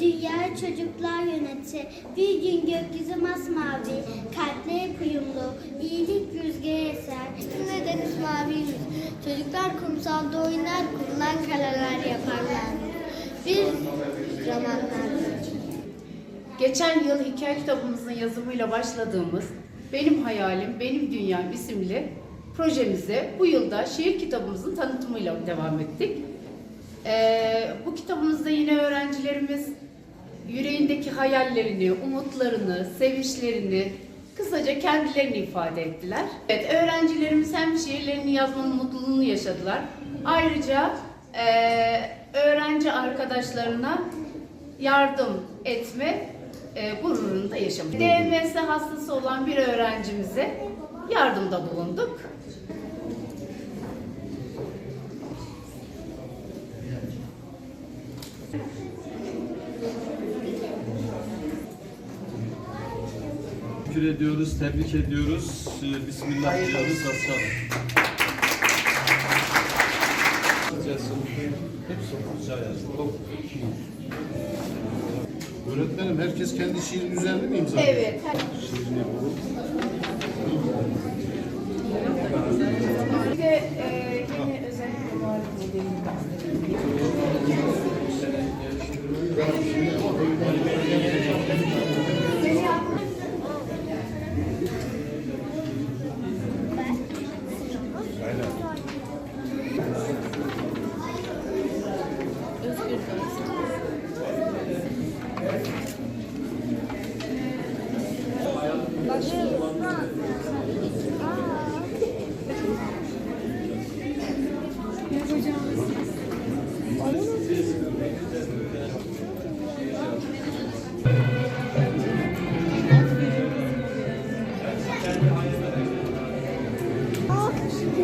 Dünyayı çocuklar yönetir. Bir gün gökyüzü masmavi, kalpler hep uyumlu, iyilik rüzgarı eser. Üstünde deniz maviymiş. Çocuklar kumsalda oynar, kurulan kaleler yaparlar. Bir zamanlar. Geçen yıl hikaye kitabımızın yazımıyla başladığımız Benim Hayalim, Benim Dünyam isimli projemize bu yılda şiir kitabımızın tanıtımıyla devam ettik. Ee, bu kitabımızda yine öğrencilerimiz yüreğindeki hayallerini, umutlarını, sevinçlerini kısaca kendilerini ifade ettiler. Evet, öğrencilerimiz hem şiirlerini yazmanın mutluluğunu yaşadılar. Ayrıca eee, öğrenci arkadaşlarına yardım etme e, gururunu da yaşamış. DMS hastası olan bir öğrencimize yardımda bulunduk. Teşekkür ediyoruz, tebrik ediyoruz. Ee, Bismillah diyoruz, ederim. Öğretmenim herkes kendi şiirin üzerine mi imza? Evet. Şiirini bulup. 本当に。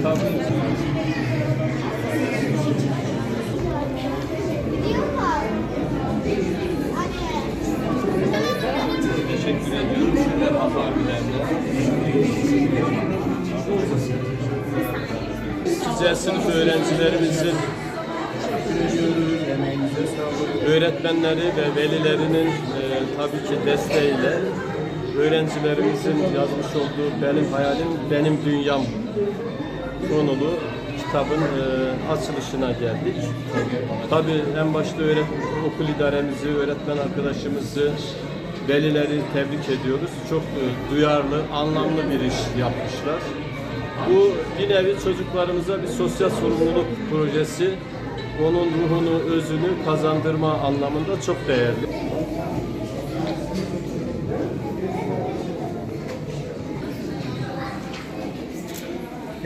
Teşekkür ediyorum. Şöyle abilerle. Güzel sınıf öğrencilerimizin öğretmenleri ve velilerinin e, tabii ki desteğiyle öğrencilerimizin yazmış olduğu Benim Hayalim Benim Dünyam konulu kitabın e, açılışına geldik. Tabii en başta öğret okul idaremizi, öğretmen arkadaşımızı, velileri tebrik ediyoruz. Çok e, duyarlı, anlamlı bir iş yapmışlar. Bu bir nevi çocuklarımıza bir sosyal sorumluluk projesi. Onun ruhunu, özünü kazandırma anlamında çok değerli.